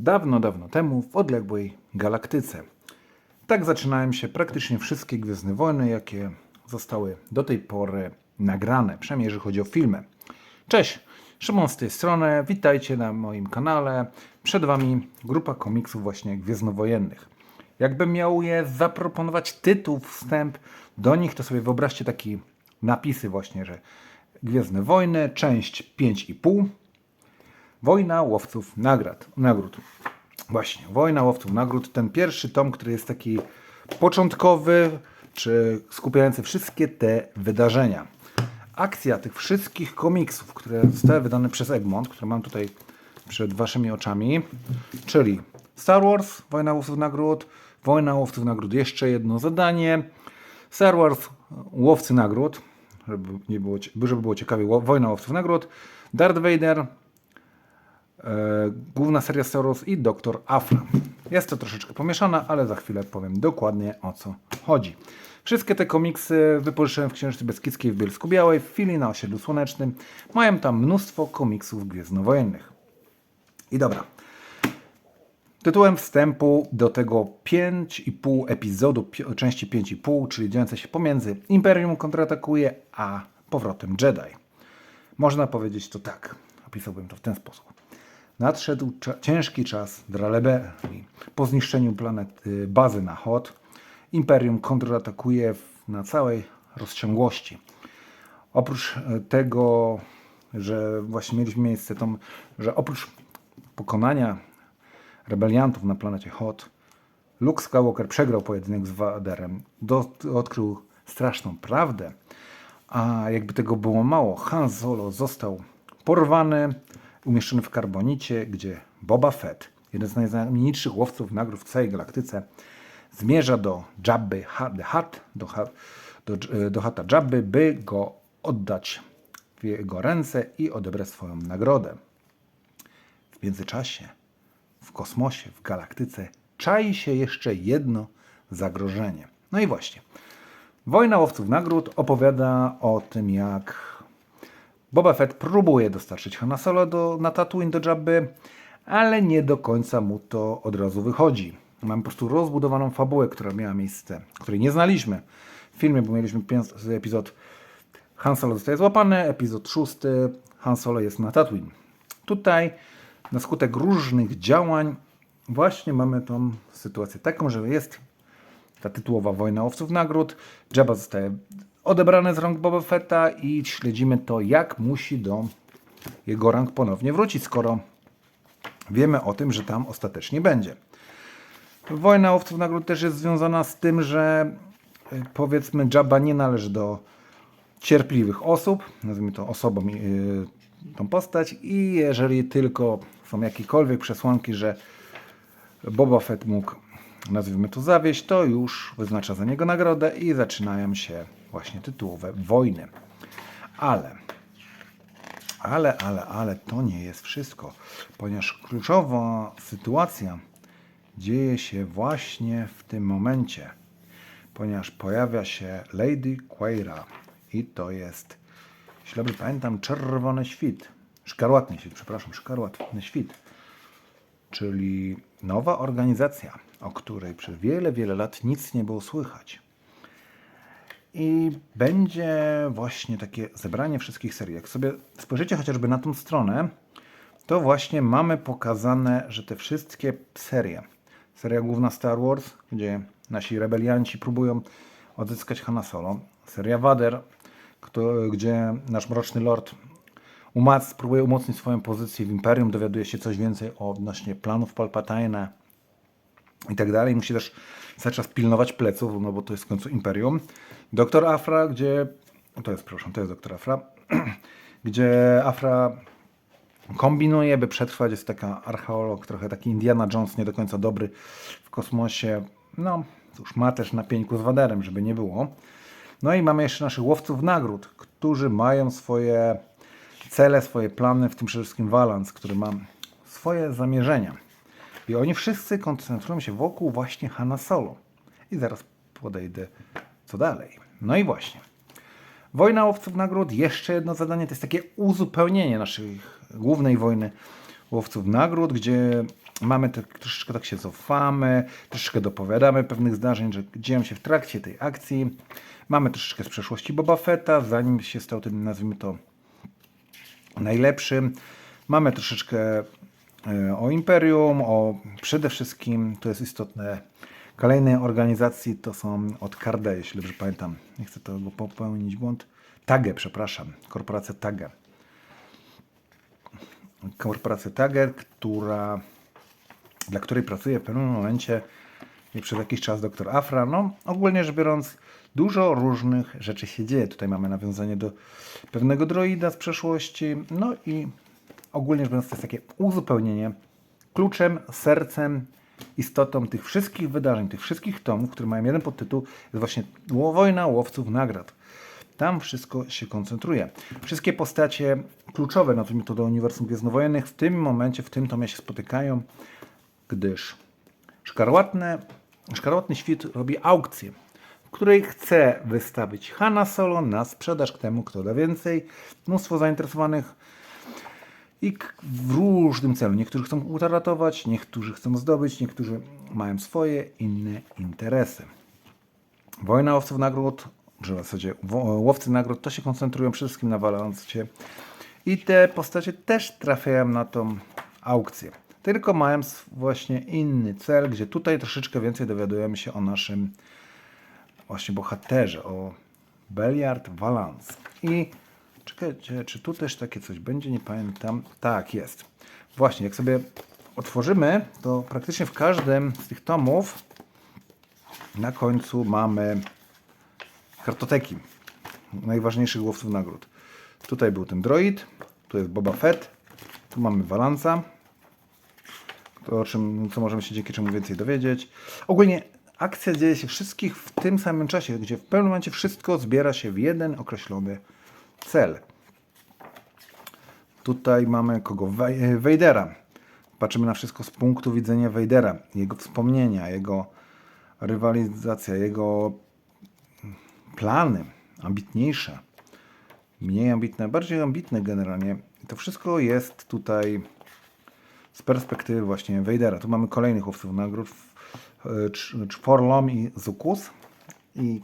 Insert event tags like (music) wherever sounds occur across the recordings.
Dawno, dawno temu w odległej galaktyce. Tak zaczynają się praktycznie wszystkie Gwiezdne Wojny, jakie zostały do tej pory nagrane, przynajmniej jeżeli chodzi o filmy. Cześć, Szymon z tej strony, witajcie na moim kanale. Przed Wami grupa komiksów właśnie gwiezdnowojennych. Jakbym miał je zaproponować tytuł, wstęp do nich, to sobie wyobraźcie taki napisy właśnie, że Gwiezdne Wojny, część 5,5, Wojna łowców nagrad, nagród. Właśnie, Wojna łowców nagród. Ten pierwszy tom, który jest taki początkowy, czy skupiający wszystkie te wydarzenia. Akcja tych wszystkich komiksów, które zostały wydane przez Egmont, które mam tutaj przed waszymi oczami, czyli Star Wars, Wojna łowców nagród, Wojna łowców nagród, jeszcze jedno zadanie, Star Wars, łowcy nagród, żeby, nie było, żeby było ciekawie, Wojna łowców nagród, Darth Vader, główna seria Wars i Doktor Afra. Jest to troszeczkę pomieszane, ale za chwilę powiem dokładnie o co chodzi. Wszystkie te komiksy wypożyczyłem w książce Beskidzkiej w Bielsku Białej, w chwili na osiedlu słonecznym. Mają tam mnóstwo komiksów gwiezdnowojennych. I dobra. Tytułem wstępu do tego 5,5 epizodu, pi- części 5,5, czyli dziejące się pomiędzy Imperium kontratakuje, a powrotem Jedi. Można powiedzieć to tak, opisałbym to w ten sposób. Nadszedł ciężki czas dla rebelii. Po zniszczeniu planety bazy na Hot, Imperium kontratakuje na całej rozciągłości. Oprócz e, tego, że właśnie mieliśmy miejsce tą, że oprócz pokonania rebeliantów na planecie Hot, Luke Skywalker przegrał pojedynek z Vaderem, odkrył straszną prawdę, a jakby tego było mało, Han Solo został porwany, umieszczony w karbonicie, gdzie Boba Fett, jeden z najznamienitszych łowców nagród w całej galaktyce, zmierza do Jabby the Hutt, do, do, Dż- do Hata Jabby, by go oddać w jego ręce i odebrać swoją nagrodę. W międzyczasie w kosmosie, w galaktyce czai się jeszcze jedno zagrożenie. No i właśnie. Wojna łowców nagród opowiada o tym, jak Boba Fett próbuje dostarczyć Hanna Solo do, na Tatooine do Jabby, ale nie do końca mu to od razu wychodzi. Mamy po prostu rozbudowaną fabułę, która miała miejsce, której nie znaliśmy w filmie, bo mieliśmy epizod Han Solo zostaje złapany, epizod szósty Han Solo jest na Tatooine. Tutaj na skutek różnych działań właśnie mamy tą sytuację taką, że jest ta tytułowa wojna owców nagród. Jabba zostaje odebrany z rąk Boba Fetta i śledzimy to, jak musi do jego rąk ponownie wrócić, skoro wiemy o tym, że tam ostatecznie będzie. Wojna owców nagród też jest związana z tym, że y, powiedzmy Jabba nie należy do cierpliwych osób, nazwijmy to osobą y, tą postać i jeżeli tylko są jakiekolwiek przesłanki, że Boba Fett mógł, nazwijmy to zawieść, to już wyznacza za niego nagrodę i zaczynają się właśnie tytułowe wojny. Ale, ale, ale, ale to nie jest wszystko, ponieważ kluczowa sytuacja dzieje się właśnie w tym momencie, ponieważ pojawia się Lady Quaira i to jest, jeśli dobrze pamiętam, czerwony świt, szkarłatny świt, przepraszam, szkarłatny świt czyli nowa organizacja, o której przez wiele, wiele lat nic nie było słychać. I będzie właśnie takie zebranie wszystkich serii. Jak sobie spojrzycie chociażby na tą stronę, to właśnie mamy pokazane, że te wszystkie serie, seria główna Star Wars, gdzie nasi rebelianci próbują odzyskać Hanna Solo, seria Vader, gdzie nasz Mroczny Lord umac, próbuje umocnić swoją pozycję w Imperium, dowiaduje się coś więcej odnośnie planów Palpatine'a i tak dalej. Musi też cały czas pilnować pleców, no bo to jest w końcu Imperium. Doktor Afra, gdzie... To jest, przepraszam, to jest Doktor Afra. (clears throat) gdzie Afra kombinuje, by przetrwać. Jest taka archeolog, trochę taki Indiana Jones, nie do końca dobry w kosmosie. No, cóż, ma też na pieńku z Waderem, żeby nie było. No i mamy jeszcze naszych łowców nagród, którzy mają swoje cele, swoje plany, w tym przede wszystkim Valance, który ma swoje zamierzenia. I oni wszyscy koncentrują się wokół właśnie Hanna Solo. I zaraz podejdę co dalej. No i właśnie. Wojna łowców nagród, jeszcze jedno zadanie, to jest takie uzupełnienie naszej głównej wojny łowców nagród, gdzie mamy troszeczkę tak się cofamy, troszeczkę dopowiadamy pewnych zdarzeń, że dzieją się w trakcie tej akcji. Mamy troszeczkę z przeszłości Boba Fetta, zanim się stał tym, nazwijmy to, najlepszym. Mamy troszeczkę o Imperium, o przede wszystkim, to jest istotne, kolejne organizacji to są od Carde, jeśli dobrze pamiętam. Nie chcę tego popełnić błąd. Tage, przepraszam, korporacja Tage. Korporacja Tage, która, dla której pracuje w pewnym momencie i przez jakiś czas doktor Afra. No, ogólnie rzecz biorąc, dużo różnych rzeczy się dzieje. Tutaj mamy nawiązanie do pewnego droida z przeszłości. No i ogólnie rzecz biorąc, to jest takie uzupełnienie kluczem, sercem, istotą tych wszystkich wydarzeń, tych wszystkich tomów, które mają jeden podtytuł, jest właśnie Wojna Łowców Nagrad. Tam wszystko się koncentruje. Wszystkie postacie kluczowe, nazwijmy to do uniwersum gwiezdnowojennych, w tym momencie, w tym tomie się spotykają, gdyż Szkarłatne, Szkarłatny Świt robi aukcję, w której chce wystawić Hanna Solo na sprzedaż temu, kto da więcej. Mnóstwo zainteresowanych i w różnym celu. Niektórzy chcą utaratować, niektórzy chcą zdobyć, niektórzy mają swoje inne interesy. Wojna łowców nagród, że w zasadzie łowcy nagród, to się koncentrują przede wszystkim na balansie. I te postacie też trafiają na tą aukcję. Tylko mają właśnie inny cel, gdzie tutaj troszeczkę więcej dowiadujemy się o naszym właśnie bohaterze, o Beliard Valance. I czekajcie, czy tu też takie coś będzie, nie pamiętam. Tak, jest. Właśnie, jak sobie otworzymy, to praktycznie w każdym z tych tomów na końcu mamy kartoteki najważniejszych łowców nagród. Tutaj był ten droid, tu jest Boba Fett, tu mamy Valansa, to o czym, co możemy się dzięki czemu więcej dowiedzieć. Ogólnie akcja dzieje się wszystkich w tym samym czasie, gdzie w pewnym momencie wszystko zbiera się w jeden określony cel. Tutaj mamy kogo? Wej- Wejdera. Patrzymy na wszystko z punktu widzenia Wejdera, jego wspomnienia, jego rywalizacja, jego plany ambitniejsze, mniej ambitne, bardziej ambitne generalnie. I to wszystko jest tutaj z perspektywy właśnie Wejdera. Tu mamy kolejnych chłopców nagród, e, cz- Czworlom i Zukus. I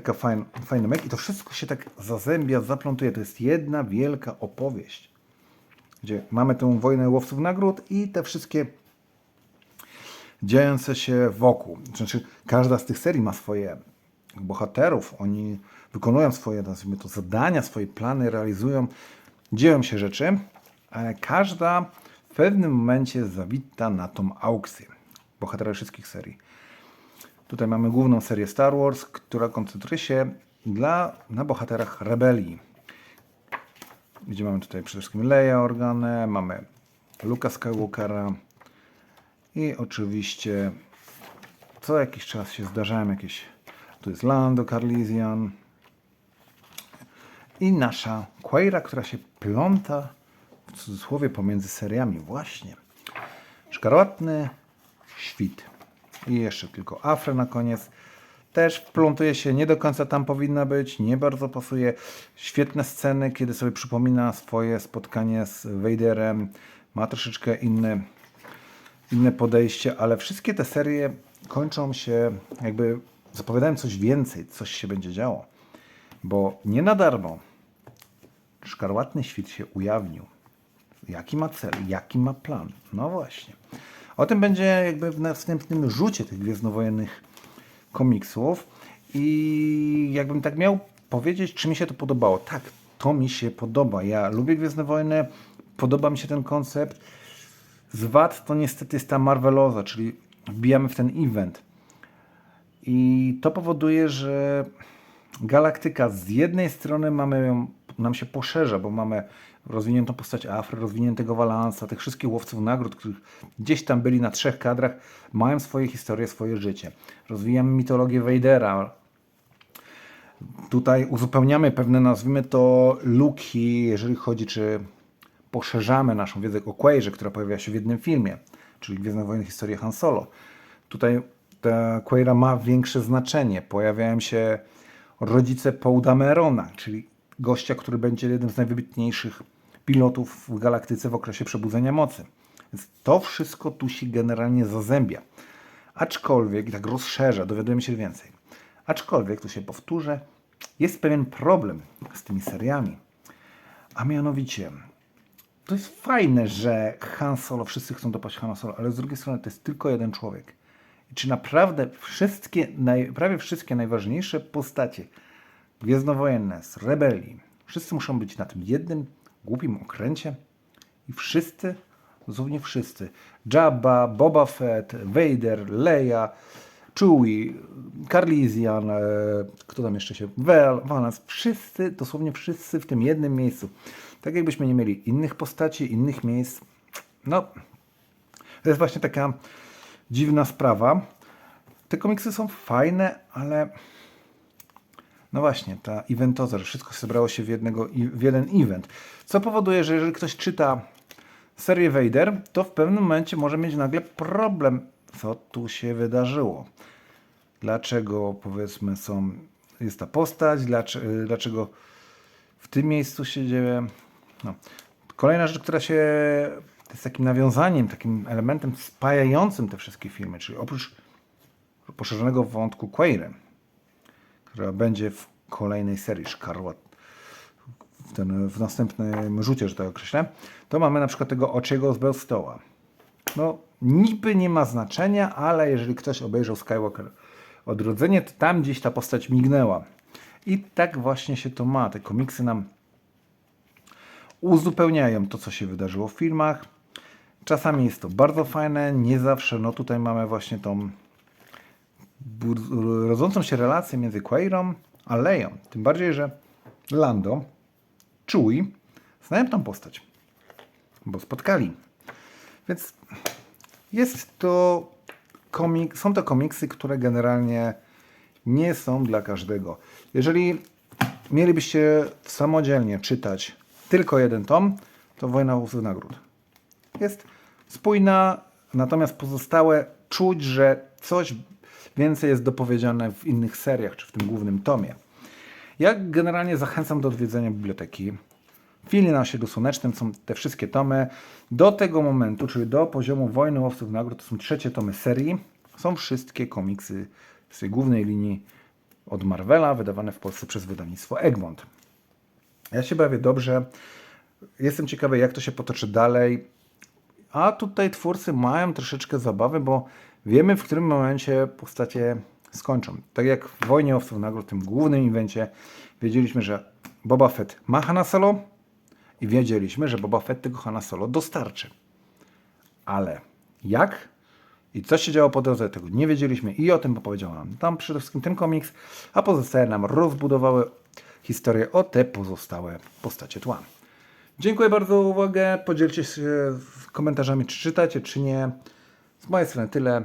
taka fajn, fajny mek. I to wszystko się tak zazębia, zaplątuje. To jest jedna wielka opowieść, gdzie mamy tę wojnę łowców nagród i te wszystkie dziejące się wokół. Znaczy, każda z tych serii ma swoje bohaterów, oni wykonują swoje, nazwijmy to, zadania, swoje plany, realizują, dzieją się rzeczy, ale każda w pewnym momencie zawita na tą aukcję. Bohaterowie wszystkich serii. Tutaj mamy główną serię Star Wars, która koncentruje się dla, na bohaterach rebelii. Gdzie mamy tutaj przede wszystkim Leia Organę, mamy Luka Skywalkera i oczywiście co jakiś czas się zdarzają jakieś. Tu jest Lando Carlisian i nasza Quaira, która się pląta w cudzysłowie pomiędzy seriami. Właśnie. Szkarłatny świt. I jeszcze tylko Afra na koniec. Też wplątuje się, nie do końca tam powinna być, nie bardzo pasuje. Świetne sceny, kiedy sobie przypomina swoje spotkanie z Vaderem. Ma troszeczkę inny, inne podejście, ale wszystkie te serie kończą się jakby zapowiadają coś więcej, coś się będzie działo. Bo nie na darmo szkarłatny świt się ujawnił. Jaki ma cel, jaki ma plan? No właśnie. O tym będzie jakby w następnym rzucie tych gwiezdnowojennych komiksów. I jakbym tak miał powiedzieć, czy mi się to podobało. Tak, to mi się podoba. Ja lubię Gwiezdne Wojny, podoba mi się ten koncept. Z wad to niestety jest ta Marveloza, czyli wbijamy w ten event. I to powoduje, że galaktyka z jednej strony mamy ją, nam się poszerza, bo mamy rozwiniętą postać Afry, rozwiniętego Valansa, tych wszystkich łowców nagród, których gdzieś tam byli na trzech kadrach, mają swoje historie, swoje życie. Rozwijamy mitologię Vadera. Tutaj uzupełniamy pewne, nazwijmy to, luki, jeżeli chodzi, czy poszerzamy naszą wiedzę o Quairze, która pojawia się w jednym filmie, czyli Gwiezdne Wojny Historię Han Solo. Tutaj ta Quaira ma większe znaczenie. Pojawiają się rodzice Paul Damerona, czyli gościa, który będzie jednym z najwybitniejszych pilotów w galaktyce w okresie przebudzenia mocy. Więc to wszystko tu się generalnie zazębia. Aczkolwiek, i tak rozszerza, dowiadujemy się więcej. Aczkolwiek, tu się powtórzę, jest pewien problem z tymi seriami. A mianowicie, to jest fajne, że Han Solo, wszyscy chcą dopaść Han Solo, ale z drugiej strony to jest tylko jeden człowiek. I czy naprawdę wszystkie, naj, prawie wszystkie najważniejsze postacie gwiezdnowojenne z rebelii, wszyscy muszą być na tym jednym głupim okręcie i wszyscy, dosłownie wszyscy, Jabba, Boba Fett, Vader, Leia, Chewie, Carlisian, e, kto tam jeszcze się, Val, Valance, wszyscy, dosłownie wszyscy w tym jednym miejscu. Tak jakbyśmy nie mieli innych postaci, innych miejsc. No, to jest właśnie taka dziwna sprawa. Te komiksy są fajne, ale no właśnie, ta eventoza, że wszystko zebrało się w, jednego, w jeden event. Co powoduje, że jeżeli ktoś czyta serię Vader, to w pewnym momencie może mieć nagle problem, co tu się wydarzyło. Dlaczego powiedzmy są, jest ta postać, dlaczego w tym miejscu się dzieje. No. Kolejna rzecz, która się jest takim nawiązaniem, takim elementem spajającym te wszystkie filmy, czyli oprócz poszerzonego wątku Quairem, która będzie w kolejnej serii Szkarłat, w, ten, w następnym rzucie, że tak określę, to mamy na przykład tego Oczego z Belstoła. No, niby nie ma znaczenia, ale jeżeli ktoś obejrzał Skywalker Odrodzenie, to tam gdzieś ta postać mignęła. I tak właśnie się to ma. Te komiksy nam uzupełniają to, co się wydarzyło w filmach. Czasami jest to bardzo fajne, nie zawsze. No tutaj mamy właśnie tą rodzącą się relację między Quairą a Leją. Tym bardziej, że Lando, Chewie znają tą postać, bo spotkali. Więc jest to komik, są to komiksy, które generalnie nie są dla każdego. Jeżeli mielibyście samodzielnie czytać tylko jeden tom, to Wojna Łowców Nagród. Jest spójna, natomiast pozostałe czuć, że coś więcej jest dopowiedziane w innych seriach, czy w tym głównym tomie. Ja generalnie zachęcam do odwiedzenia biblioteki. W filmie na osiedlu słonecznym są te wszystkie tomy. Do tego momentu, czyli do poziomu Wojny Łowców Nagród, to są trzecie tomy serii. Są wszystkie komiksy z tej głównej linii od Marvela, wydawane w Polsce przez wydawnictwo Egmont. Ja się bawię dobrze. Jestem ciekawy, jak to się potoczy dalej. A tutaj twórcy mają troszeczkę zabawy, bo wiemy, w którym momencie postacie skończą. Tak jak w Wojnie Owców Nagród, tym głównym evencie, wiedzieliśmy, że Boba Fett ma Hanna Solo i wiedzieliśmy, że Boba Fett tego Hanna Solo dostarczy. Ale jak i co się działo po drodze, tego nie wiedzieliśmy i o tym opowiedział nam tam przede wszystkim ten komiks, a pozostałe nam rozbudowały historię o te pozostałe postacie tła. Dziękuję bardzo za uwagę. Podzielcie się komentarzami, czy czytacie, czy nie. Z mojej strony tyle.